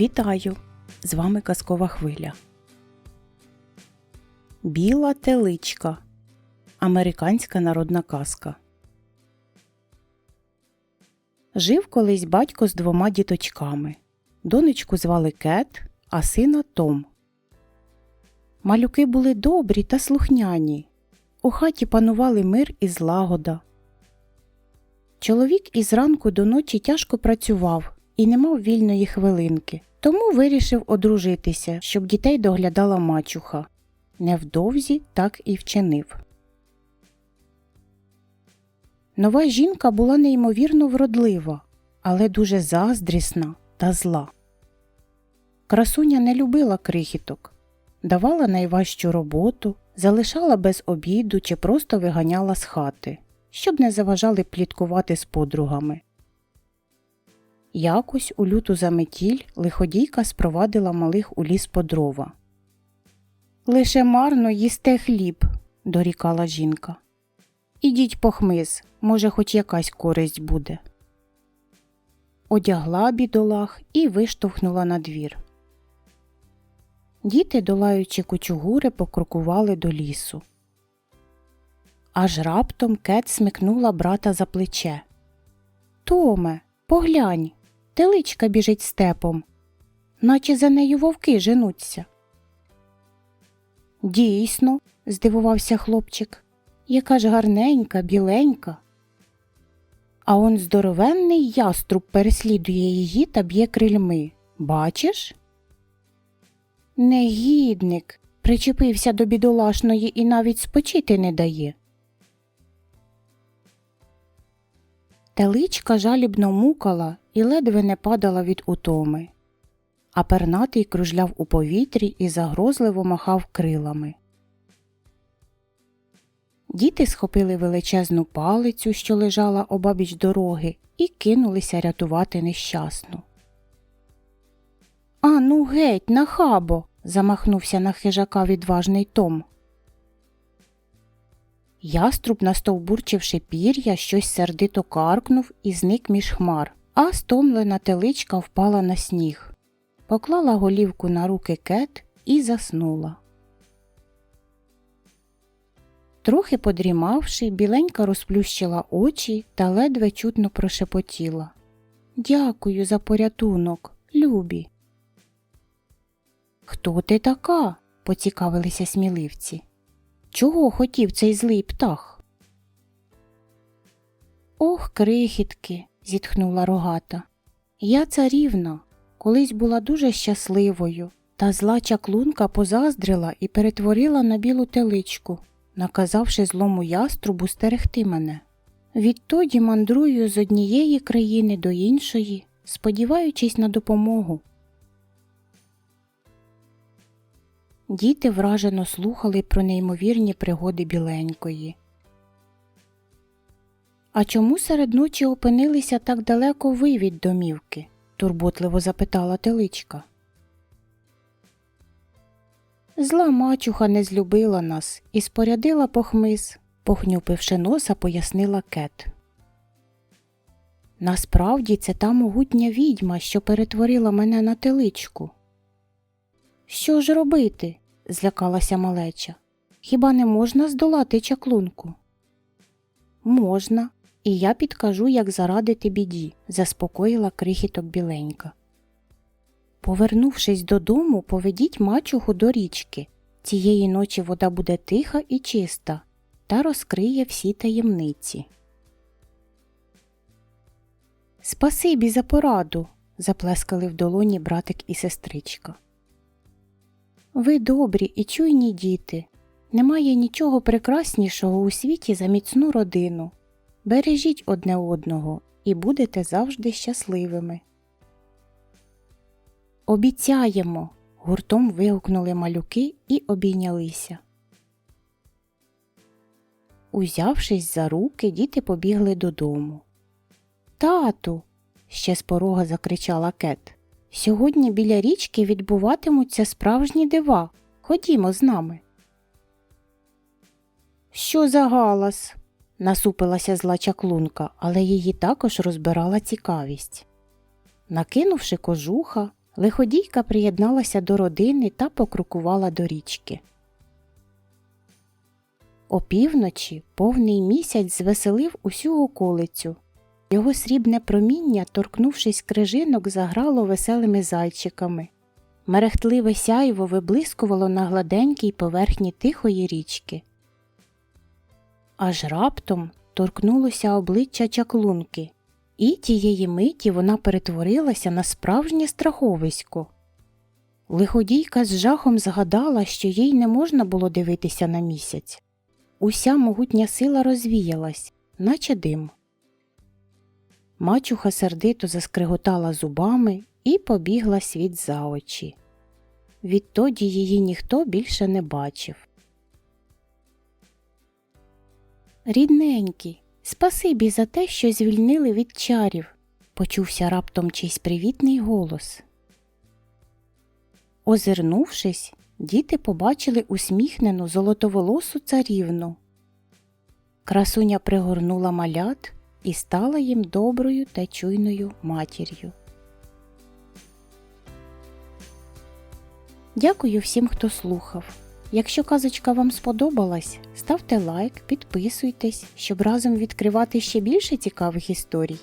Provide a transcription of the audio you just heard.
Вітаю! З вами Казкова хвиля. Біла теличка. Американська народна казка. Жив колись батько з двома діточками. Донечку звали Кет, а сина Том. Малюки були добрі та слухняні. У хаті панували мир і злагода. Чоловік із ранку до ночі тяжко працював і не мав вільної хвилинки, тому вирішив одружитися, щоб дітей доглядала мачуха. Невдовзі так і вчинив. Нова жінка була неймовірно вродлива, але дуже заздрісна та зла. Красуня не любила крихіток, давала найважчу роботу, залишала без обіду чи просто виганяла з хати, щоб не заважали пліткувати з подругами. Якось у люту заметіль лиходійка спровадила малих у ліс по дрова. Лише марно їсте хліб, дорікала жінка. Ідіть по хмиз, може, хоч якась користь буде. Одягла бідолах і виштовхнула на двір. Діти, долаючи кучугури, покрокували до лісу. Аж раптом кет смикнула брата за плече. Томе, поглянь, теличка біжить степом, наче за нею вовки женуться. Дійсно, здивувався хлопчик, яка ж гарненька, біленька. А он здоровенний яструб переслідує її та б'є крильми. Бачиш? Негідник причепився до бідолашної і навіть спочити не дає. Теличка жалібно мукала і ледве не падала від утоми, а пернатий кружляв у повітрі і загрозливо махав крилами. Діти схопили величезну палицю, що лежала обабіч дороги, і кинулися рятувати нещасну. А ну геть, нахабо. замахнувся на хижака відважний Том. Яструб, настовбурчивши пір'я, щось сердито каркнув і зник між хмар, а стомлена теличка впала на сніг, поклала голівку на руки кет і заснула. Трохи подрімавши, біленька розплющила очі та ледве чутно прошепотіла. Дякую за порятунок, любі. Хто ти така? поцікавилися сміливці. Чого хотів цей злий птах? Ох, крихітки, зітхнула рогата. Я царівна, колись була дуже щасливою, та зла чаклунка позаздрила і перетворила на білу теличку, наказавши злому яструбу стерегти мене. Відтоді мандрую з однієї країни до іншої, сподіваючись на допомогу. Діти вражено слухали про неймовірні пригоди біленької. А чому серед ночі опинилися так далеко ви від домівки? турботливо запитала теличка. Зла мачуха не злюбила нас і спорядила похмиз, похнюпивши носа, пояснила кет. Насправді це та могутня відьма, що перетворила мене на теличку. Що ж робити? злякалася малеча. Хіба не можна здолати чаклунку? Можна, і я підкажу, як зарадити біді, заспокоїла крихіток біленька. Повернувшись додому, поведіть мачуху до річки. Цієї ночі вода буде тиха і чиста та розкриє всі таємниці. Спасибі за пораду, заплескали в долоні братик і сестричка. Ви добрі і чуйні діти. Немає нічого прекраснішого у світі за міцну родину. Бережіть одне одного і будете завжди щасливими. Обіцяємо. гуртом вигукнули малюки і обійнялися. Узявшись за руки, діти побігли додому. Тату. ще з порога закричала Кет. Сьогодні біля річки відбуватимуться справжні дива. Ходімо з нами. Що за галас? насупилася зла чаклунка, але її також розбирала цікавість. Накинувши кожуха, Лиходійка приєдналася до родини та покрукувала до річки. Опівночі повний місяць звеселив усю околицю. Його срібне проміння, торкнувшись крижинок, заграло веселими зайчиками. Мерехтливе сяйво виблискувало на гладенькій поверхні тихої річки. Аж раптом торкнулося обличчя чаклунки, і тієї миті вона перетворилася на справжнє страховисько. Лиходійка з жахом згадала, що їй не можна було дивитися на місяць. Уся могутня сила розвіялась, наче дим. Мачуха сердито заскриготала зубами і побігла світ за очі. Відтоді її ніхто більше не бачив. Рідненькі, спасибі за те, що звільнили від чарів, почувся раптом чийсь привітний голос. Озирнувшись, діти побачили усміхнену золотоволосу царівну. Красуня пригорнула малят і стала їм доброю та чуйною матір'ю. Дякую всім, хто слухав. Якщо казочка вам сподобалась, ставте лайк, підписуйтесь, щоб разом відкривати ще більше цікавих історій.